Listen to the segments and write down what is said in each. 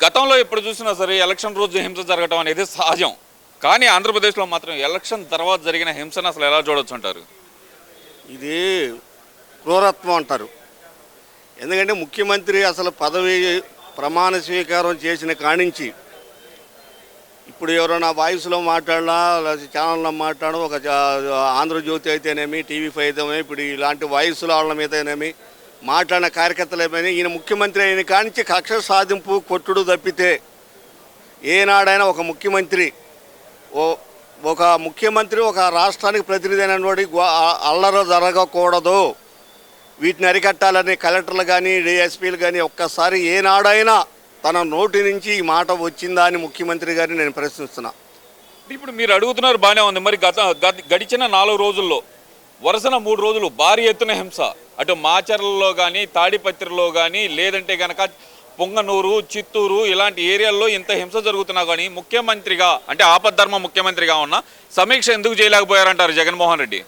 గతంలో ఎప్పుడు చూసినా సరే ఎలక్షన్ రోజు హింస జరగటం అనేది సహజం. కానీ ఆంధ్రప్రదేశ్లో మాత్రం ఎలక్షన్ తర్వాత జరిగిన హింసను అసలు ఎలా చూడొచ్చు అంటారు? ఇది క్రూరత్వం అంటారు. ఎందుకంటే ముఖ్యమంత్రి అసలు పదవి ప్రమాణ స్వీకారం చేసిన కానించి ఇప్పుడు ఎవరైనా వాయిస్లో మాట్లాడినా ఛానల్లో మాట్లాడినా ఒక ఆంధ్రజ్యోతి అయితేనేమి టీవీ ఫైవ్ అయితేనేమి ఇప్పుడు ఇలాంటి వాయిస్లో వాళ్ళ మీదనేమి మాట్లాడిన కార్యకర్తలేమని ఈయన ముఖ్యమంత్రి అయిన కానించి కక్ష సాధింపు కొట్టుడు తప్పితే ఏనాడైనా ఒక ముఖ్యమంత్రి ఓ ఒక ముఖ్యమంత్రి ఒక రాష్ట్రానికి ప్రతినిధి అయినటువంటి గో- జరగకూడదు. వీటిని అరికట్టాలని కలెక్టర్లు కానీ డిఎస్పీలు కానీ ఒక్కసారి ఏనాడైనా తన నోటి నుంచి ఈ మాట వచ్చిందా అని ముఖ్యమంత్రి గారిని నేను ప్రశ్నిస్తున్నా. ఇప్పుడు మీరు అడుగుతున్నారు బాగానే ఉంది. మరి గత గత- గడిచిన నాలుగు రోజుల్లో వరుసన మూడు రోజులు భారీ ఎత్తున హింస. అటు మాచర్లలో కానీ తాడిపత్రిలో కానీ లేదంటే గనక పొంగనూరు చిత్తూరు ఇలాంటి ఏరియాల్లో ఇంత హింస జరుగుతున్నా కానీ ముఖ్యమంత్రిగా అంటే ఆపద్ధర్మ ముఖ్యమంత్రిగా ఉన్న సమీక్ష ఎందుకు చేయలేకపోయారంటారు జగన్మోహన్ రెడ్డి?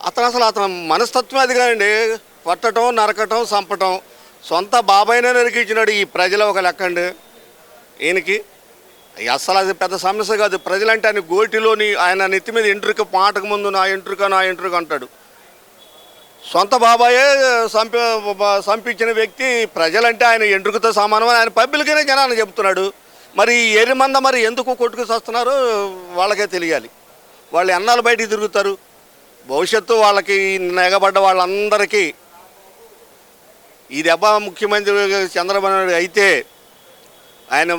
అతను అసలు అతను మనస్తత్వం అది కాదండి పట్టడం నరకటం చంపటం. సొంత బాబాయినే నరికించినాడు ఈ ప్రజల ఒక లెక్కండి. ఈయనకి అసలు అది పెద్ద సమస్య కాదు. ప్రజలంటే ఆయన గోటిలోని ఆయన నెత్తి మీద ఎంట్రుక పాటకు ముందు నా ఎంట్రుక నా ఎంట్రుక అంటాడు. సొంత బాబాయే చంపి చంపించిన వ్యక్తి ప్రజలంటే ఆయన ఎంట్రుకతో సమానం అని ఆయన పబ్లిక్గానే జనాన్ని చెప్తున్నాడు. మరి ఎరిమంద మరి ఎందుకు కొట్టుకు వస్తున్నారో వాళ్ళకే తెలియాలి. వాళ్ళు ఎన్నాళ్ళు బయటికి తిరుగుతారు? భవిష్యత్తు వాళ్ళకి నెగబడ్డ వాళ్ళందరికీ ఈ దెబ్బ ముఖ్యమంత్రి చంద్రబాబు నాయుడు అయితే ఆయన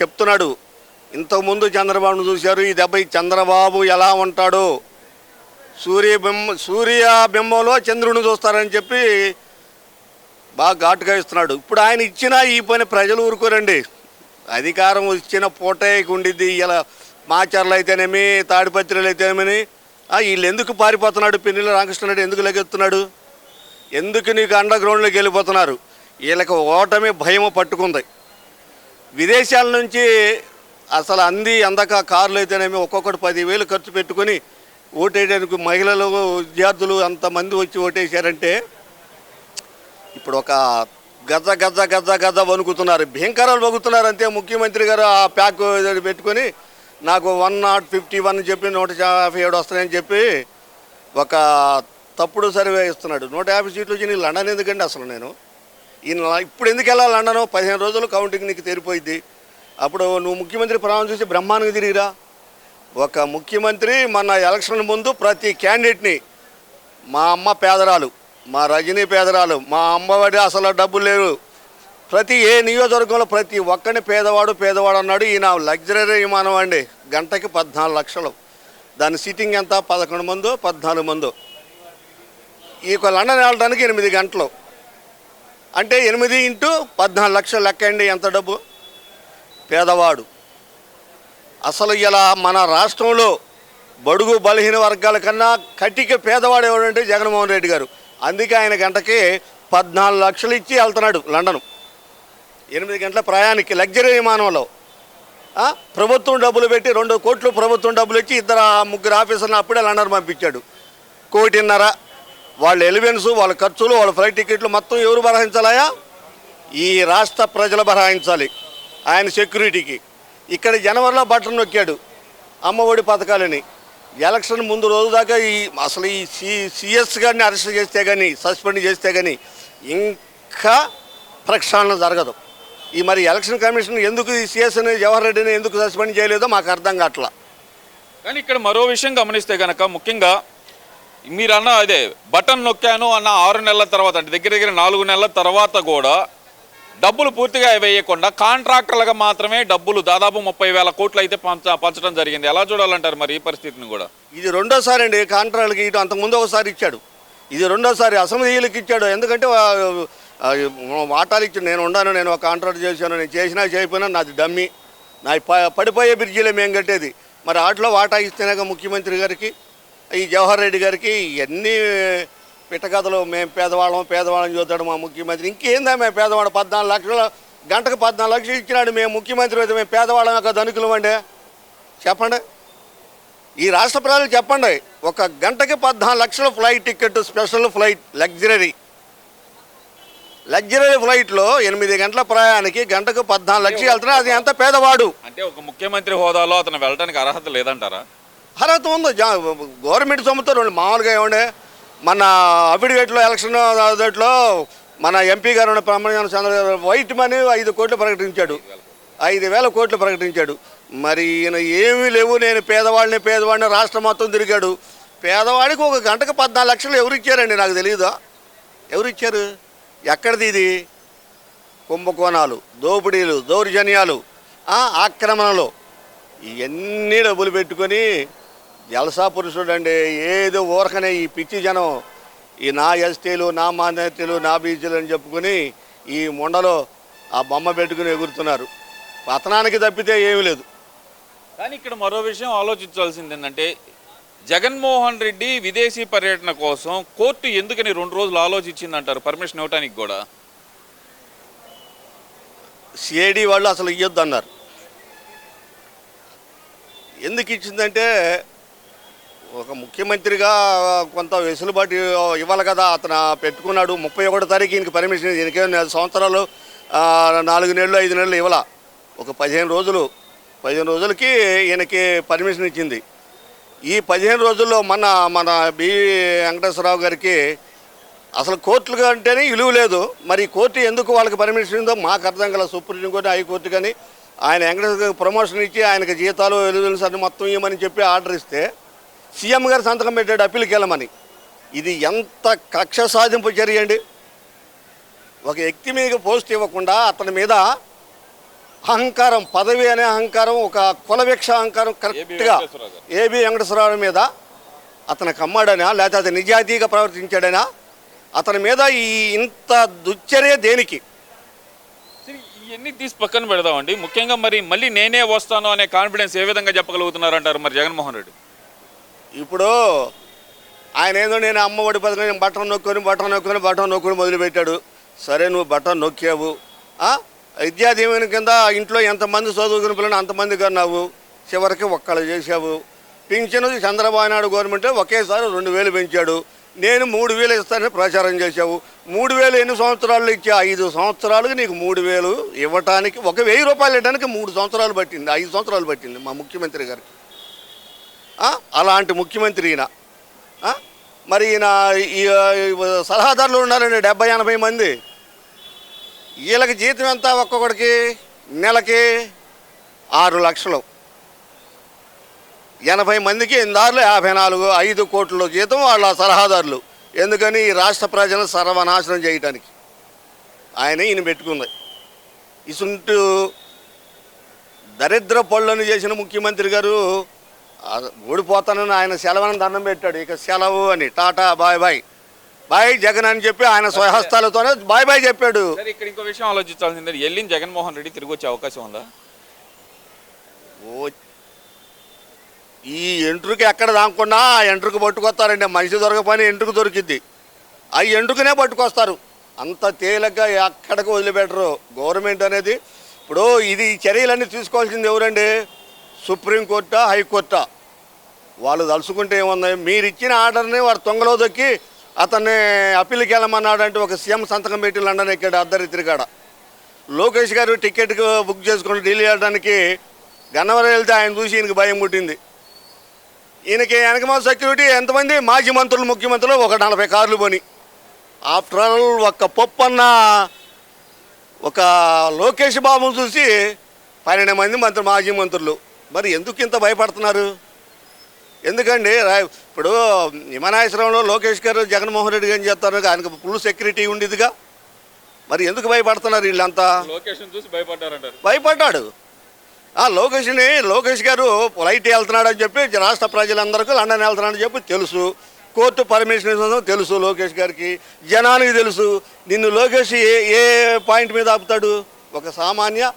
చెప్తున్నాడు. ఇంతకుముందు చంద్రబాబును చూశారు ఈ దెబ్బ చంద్రబాబు ఎలా ఉంటాడో? సూర్యబింబ సూర్యబింబంలో సూర్య బింబంలో చంద్రుని చూస్తారని చెప్పి బాగా ఘాటుగా ఇస్తున్నాడు. ఇప్పుడు ఆయన ఇచ్చిన ఈ పని ప్రజలు ఊరుకోరండి. అధికారం ఇచ్చిన పూటే ఉండిద్ది ఇలా మాచర్లు అయితేనేమి తాడిపత్రులు అయితేనేమి వీళ్ళు ఎందుకు పారిపోతున్నాడు? పిన్నెల రామకృష్ణనాయుడు ఎందుకు లెగెత్తున్నాడు ఎందుకు నీకు అండర్ గ్రౌండ్లోకి వెళ్ళిపోతున్నారు? వీళ్ళకి ఓటమి భయం పట్టుకుంది. విదేశాల నుంచి అసలు అంది అందక కార్లు అయితేనేమి ఒక్కొక్కటి పదివేలు ఖర్చు పెట్టుకొని ఓటేయడానికి మహిళలు విద్యార్థులు అంతమంది వచ్చి ఓటేశారంటే ఇప్పుడు ఒక గజ గజ గజ గజ వణుకుతున్నారు. భయంకరాలు వణుకుతున్నారు అంతే ముఖ్యమంత్రి గారు ఆ ప్యాక్ పెట్టుకొని నాకు వన్ నాట్ ఫిఫ్టీ వన్ చెప్పి నూట యాభై ఏడు వస్తాయని చెప్పి ఒక తప్పుడు సర్వే ఇస్తున్నాడు. నూట యాభై సీట్లు వచ్చి లండన్ ఎందుకండి అసలు నేను? ఈయన ఇప్పుడు ఎందుకు వెళ్ళాలి లండన్? పదిహేను రోజులు కౌంటింగ్ నీకు తెరిపోయింది అప్పుడు నువ్వు ముఖ్యమంత్రి ప్రమాణం చూసి బ్రహ్మాండంగా తిరిగిరా. ఒక ముఖ్యమంత్రి మన ఎలక్షన్ ముందు ప్రతి క్యాండిడేట్ని మా అమ్మ పేదరాలు మా రజనీ పేదరాలు మా అమ్మవాడి అసలు డబ్బులు లేరు ప్రతి ఏ నియోజకవర్గంలో ప్రతి ఒక్కని పేదవాడు పేదవాడు అన్నాడు. ఈయన లగ్జరీ విమానం అండి. గంటకి పద్నాలుగు లక్షలు. దాని సీటింగ్ ఎంత? పదకొండు మందో పద్నాలుగు మందో. ఈ లండన్ వెళ్ళడానికి ఎనిమిది గంటలు. అంటే ఎనిమిది ఇంటూ పద్నాలుగు లక్షలు లెక్క అండి ఎంత డబ్బు? పేదవాడు. అసలు ఇలా మన రాష్ట్రంలో బడుగు బలహీన వర్గాల కన్నా కటిక పేదవాడు ఎవడంటే జగన్మోహన్ రెడ్డి గారు. అందుకే ఆయన గంటకి పద్నాలుగు లక్షలు ఇచ్చి వెళ్తున్నాడు లండన్. ఎనిమిది గంటల ప్రయాణికి లగ్జరీ విమానంలో. ప్రభుత్వం డబ్బులు పెట్టి రెండు కోట్లు ప్రభుత్వం డబ్బులు ఇచ్చి ఇద్దరు ముగ్గురు ఆఫీసర్ని అప్పుడే లండన్ పంపించాడు. కోటిన్నర. వాళ్ళ ఎలివెన్స్ వాళ్ళ ఖర్చులు వాళ్ళ ఫ్లైట్ టికెట్లు మొత్తం ఎవరు బరాయించాలయా ఈ రాష్ట్ర ప్రజలు భరాయించాలి ఆయన సెక్యూరిటీకి. ఇక్కడ జనవరిలో బట్టలు నొక్కాడు అమ్మఒడి పథకాలని. ఎలక్షన్ ముందు రోజు దాకా ఈ అసలు ఈ సి సిఎస్ గారిని అరెస్ట్ చేస్తే కానీ సస్పెండ్ చేస్తే కానీ ఇంకా ప్రక్షాళన జరగదు. ఈ మరి ఎలక్షన్ కమిషన్ ఎందుకు ఈ సిఎస్ని జవహర్ రెడ్డిని ఎందుకు సస్పెండ్ చేయలేదో మాకు అర్థం కావట్లా. కానీ ఇక్కడ మరో విషయం గమనిస్తే కనుక ముఖ్యంగా మీరు అన్న అదే బటన్ నొక్కాను అన్న ఆరు నెలల తర్వాత అంటే దగ్గర దగ్గర నాలుగు నెలల తర్వాత కూడా డబ్బులు పూర్తిగా వేయకుండా కాంట్రాక్టర్లుగా మాత్రమే డబ్బులు దాదాపు ముప్పై వేల కోట్లు అయితే పంచ పంచడం జరిగింది. ఎలా చూడాలంటారు మరి ఈ పరిస్థితిని కూడా? ఇది రెండోసారి అండి కాంట్రాక్ట్కి ఇటు అంతకుముందు ఒకసారి ఇచ్చాడు. ఇది రెండోసారి అసెంబ్లీలకు ఇచ్చాడు. ఎందుకంటే వాటాలు ఇచ్చాడు నేను ఉన్నాను నేను ఒక కాంట్రాక్ట్ చేశాను నేను చేసినా చేయకపోయినా నాది డమ్మి. నా ప- పడిపోయే బ్రిడ్జిలే మేము కట్టేది. మరి వాటిలో వాటా ఇస్తేనే ముఖ్యమంత్రి గారికి ఈ జవహర్ రెడ్డి గారికి ఇవన్నీ పిట్టకథలు మేము పేదవాళ్ళం పేదవాళ్ళని చూస్తాడు మా ముఖ్యమంత్రి. ఇంకేందా మేము పేదవాడు పద్నాలుగు లక్షలు గంటకు పద్నాలుగు లక్షలు ఇచ్చినాడు మేము ముఖ్యమంత్రి అయితే మేము పేదవాళ్ళం యొక్క ధనికులం అండి. చెప్పండి. ఈ రాష్ట్ర ప్రజలు చెప్పండి. ఒక గంటకి పద్నాలుగు లక్షల flight ticket special flight luxury. Luxury ఫ్లైట్లో ఎనిమిది గంటల ప్రయాణానికి గంటకు పద్నాలుగు లక్షలు వెళ్తున్నా. అది ఎంత పేదవాడు? అంటే ఒక ముఖ్యమంత్రి హోదాలో అతను వెళ్ళడానికి అర్హత లేదంటారా? అర్హత ఉందో. గవర్నమెంట్ సొమ్ముతో రెండు మామూలుగా ఏమండే? మన అఫిడవిట్లో ఎలక్షన్ దాంట్లో మన ఎంపీ గారు ఉన్న ప్రమాణ చంద్ర వైట్ మనీ ఐదు కోట్లు ప్రకటించాడు. ఐదు వేల కోట్లు ప్రకటించాడు. మరి ఈయన ఏమీ లేవు. నేను పేదవాడిని పేదవాడిని రాష్ట్రం మొత్తం తిరిగాడు. పేదవాడికి ఒక గంటకు పద్నాలుగు లక్షలు ఎవరు ఇచ్చారండి నాకు తెలియదా ఎవరు ఇచ్చారు ఎక్కడిది ఇది? కుంభకోణాలు దోపిడీలు దౌర్జన్యాలు ఆక్రమణలు. ఇవన్నీ డబ్బులు పెట్టుకొని జలసా పురుషుడు అండి ఏదో ఊరకనే ఈ పిచ్చి జనం ఈ నా ఎస్టీలు నా మాన్యతలు నా బీచ్లు అని చెప్పుకొని ఈ ముండలో ఆ బొమ్మ పెట్టుకుని ఎగురుతున్నారు. పతనానికి తప్పితే ఏమీ లేదు. కానీ ఇక్కడ మరో విషయం ఆలోచించాల్సింది ఏంటంటే జగన్మోహన్ రెడ్డి విదేశీ పర్యటన కోసం కోర్టు ఎందుకని రెండు రోజులు ఆలోచించింది అంటారు పర్మిషన్ ఇవ్వడానికి కూడా. సిఐడి వాళ్ళు అసలు ఇవ్వద్దు అన్నారు ఎందుకు ఇచ్చిందంటే ఒక ముఖ్యమంత్రిగా కొంత వెసులుబాటు ఇవ్వాలి కదా. అతను పెట్టుకున్నాడు. ముప్పై ఒకటో తారీఖు ఈయనకి పర్మిషన్ ఈయనకే సంవత్సరాలు నాలుగు నెలలు ఐదు నెలలు ఇవ్వాల. ఒక పదిహేను రోజులు. పదిహేను రోజులకి ఈయనకి పర్మిషన్ ఇచ్చింది. ఈ పదిహేను రోజుల్లో మన మన బి వెంకటేశ్వరరావు గారికి అసలు కోర్టులు అంటేనే విలువ లేదు. మరి కోర్టు ఎందుకు వాళ్ళకి పర్మిషన్ ఉందో మాకు అర్థం కల సుప్రీంకోర్టు హైకోర్టు కానీ ఆయన వెంకటేశ్వర ప్రమోషన్ ఇచ్చి ఆయనకి జీతాలు ఎలివెన్స్ అన్ని మొత్తం ఇవ్వమని చెప్పి ఆర్డర్ ఇస్తే సీఎం గారు సంతకం పెట్టాడు అప్పీల్కి వెళ్ళమని. ఇది ఎంత కక్ష సాధింపు చర్య అండి ఒక వ్యక్తి మీద పోస్ట్ ఇవ్వకుండా అతని మీద అహంకారం పదవి అనే అహంకారం ఒక కులవిక్ష అహంకారం కరెక్ట్గా. ఏబి వెంకటేశ్వరరావు మీద అతను కమ్మాడనా లేకపోతే అతను నిజాయితీగా ప్రవర్తించాడనా అతని మీద ఈ ఇంత దుశ్చర్య దేనికి? ఇవన్నీ తీసి పక్కన పెడదామండి. ముఖ్యంగా మరి మళ్ళీ నేనే వస్తాను అనే కాన్ఫిడెన్స్ ఏ విధంగా చెప్పగలుగుతున్నారు అంటారు మరి జగన్మోహన్ రెడ్డి? ఇప్పుడు ఆయన ఏదో నేను అమ్మ ఒడి పథకం బట్టను నొక్కుని బట్టను నొక్కుని బట్టను నొక్కుని మొదలుపెట్టాడు. సరే నువ్వు బట్టను నొక్కావు. విద్యా దీవెన కింద ఇంట్లో ఎంతమంది చదువుకుని పిల్లలు అంతమంది కన్నావు. చివరికి ఒక్కళ్ళు చేశావు. పింఛను చంద్రబాబు నాయుడు గవర్నమెంట్ ఒకేసారి రెండు వేలు పెంచాడు. నేను మూడు వేలు ఇస్తానని ప్రచారం చేశావు. మూడు వేలు ఎన్ని సంవత్సరాలు ఇచ్చా ఐదు సంవత్సరాలకు నీకు మూడు వేలు ఇవ్వటానికి ఒక వెయ్యి రూపాయలు ఇవ్వడానికి మూడు సంవత్సరాలు పట్టింది. ఐదు సంవత్సరాలు పట్టింది మా ముఖ్యమంత్రి గారికి. అలాంటి ముఖ్యమంత్రి ఈయన. మరి ఈయన ఈ సలహాదారులు ఉన్నారండి డెబ్బై ఎనభై మంది. వీళ్ళకి జీతం ఎంత ఒక్కొక్కడికి? నెలకి ఆరు లక్షలు. ఎనభై మందికి ఇందారులు యాభై నాలుగు ఐదు కోట్ల జీతం వాళ్ళ సలహాదారులు. ఎందుకని? ఈ రాష్ట్ర ప్రజలను సర్వనాశనం చేయటానికి. ఆయన ఈయన పెట్టుకుంది. ఇసుంటూ దరిద్ర పళ్ళను చేసిన ముఖ్యమంత్రి గారు ఓడిపోతానని ఆయన సెలవుని దండం పెట్టాడు. ఇక సెలవు అని. Tata bye bye. Bye Jagan అని చెప్పి ఆయన స్వహస్తాలతోనే బాయ్ బాయ్ చెప్పాడు. ఇక్కడ ఇంకో విషయం ఆలోచించాల్సింది. వెళ్ళిన జగన్మోహన్ రెడ్డి తిరిగి వచ్చే అవకాశం ఉందా? ఓ ఈ ఎంట్రుకి ఎక్కడ దాక్కుండా ఆ ఎంట్రుకు పట్టుకొస్తారండి. మనిషి దొరక పని ఎంట్రుకు దొరికిద్ది. ఆ ఎంట్రుకునే పట్టుకొస్తారు. అంత తేలిగ్గా ఎక్కడికి వదిలిపెట్టరు. గవర్నమెంట్ అనేది ఇప్పుడు ఇది ఈ చర్యలన్నీ తీసుకోవాల్సింది ఎవరండి? సుప్రీంకోర్టా హైకోర్టా? వాళ్ళు తలుచుకుంటే ఏముంది మీరు ఇచ్చిన ఆర్డర్ని వాడు తొంగలో దొక్కి అతన్ని అప్పీల్కి వెళ్ళమన్నాడంటే ఒక సీఎం సంతకం పెట్టి లండన్ ఎక్కాడు అద్దరిత్రి కాడ లోకేష్ గారు టికెట్ బుక్ చేసుకుని ఢిల్లీ వెళ్ళడానికి గన్నవరం వెళ్తే ఆయన చూసి ఈయనకి భయం పుట్టింది. ఈయనకి వెనకమాల సెక్యూరిటీ ఎంతమంది? మాజీ మంత్రులు ముఖ్యమంత్రులు ఒక నలభై కార్లు పోని ఆఫ్టర్ ఆల్ ఒక పొప్పన్న ఒక లోకేష్ బాబును చూసి పన్నెండు మంది మంత్రులు మాజీ మంత్రులు మరి ఎందుకు ఇంత భయపడుతున్నారు? ఎందుకండి? రా- ఇప్పుడు విమానాశ్రయంలో లోకేష్ గారు జగన్మోహన్ రెడ్డి గారు ఏం చేస్తారు? ఆయనకు ఫుల్ సెక్యూరిటీ ఉండేదిగా. మరి ఎందుకు భయపడుతున్నారు వీళ్ళంతా? చూసి భయపడ్డారంటారు. భయపడ్డాడు. ఆ లోకేష్ని లోకేష్ గారు ఫ్లైట్ వెళ్తున్నాడని చెప్పి రాష్ట్ర ప్రజలందరికీ లండన్ వెళ్తున్నాడని చెప్పి తెలుసు. కోర్టు పర్మిషన్ ఇస్తుందో తెలుసు లోకేష్ గారికి. జనానికి తెలుసు. నిన్ను లోకేష్ ఏ ఏ పాయింట్ మీద ఆపుతాడు? ఒక సామాన్య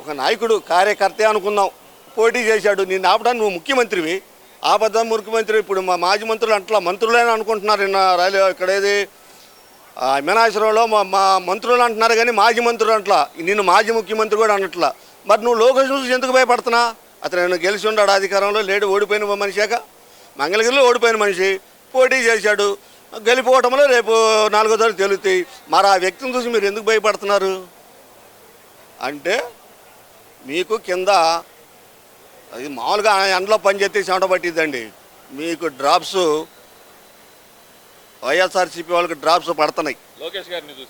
ఒక నాయకుడు కార్యకర్తే అనుకుందాం. పోటీ చేశాడు. నేను ఆపడానికి నువ్వు ముఖ్యమంత్రివి. ఆపద ముఖ్యమంత్రి. ఇప్పుడు మా మాజీ మంత్రులు అట్లా మంత్రులైన అనుకుంటున్నారు నిన్న రైల్వే ఇక్కడ ఏది? ఆ మా మా మంత్రులు అంటున్నారు కానీ మాజీ మంత్రులు అంట్లా. నిన్ను మాజీ ముఖ్యమంత్రి కూడా అనట్లా. మరి నువ్వు లోకేష్ చూసి ఎందుకు భయపడుతున్నా? అతను నేను గెలిచి ఉన్నాడు అధికారంలో? లేడు ఓడిపోయిన మనిషాక? మంగళగిరిలో ఓడిపోయిన మనిషి. పోటీ చేశాడు. గెలిపోవటంలో రేపు నాలుగో తారీఖు తెలుస్తాయి. మరి ఆ వ్యక్తిని చూసి మీరు ఎందుకు భయపడుతున్నారు? అంటే మీకు కింద అది మామూలుగా ఎండలో పని చేస్తే చెమట పట్టిద్దండి. మీకు డ్రాప్స్ వైఎస్ఆర్సీపీ వాళ్ళకి డ్రాప్స్ పడుతున్నాయి. లోకేష్ గారిని చూసి.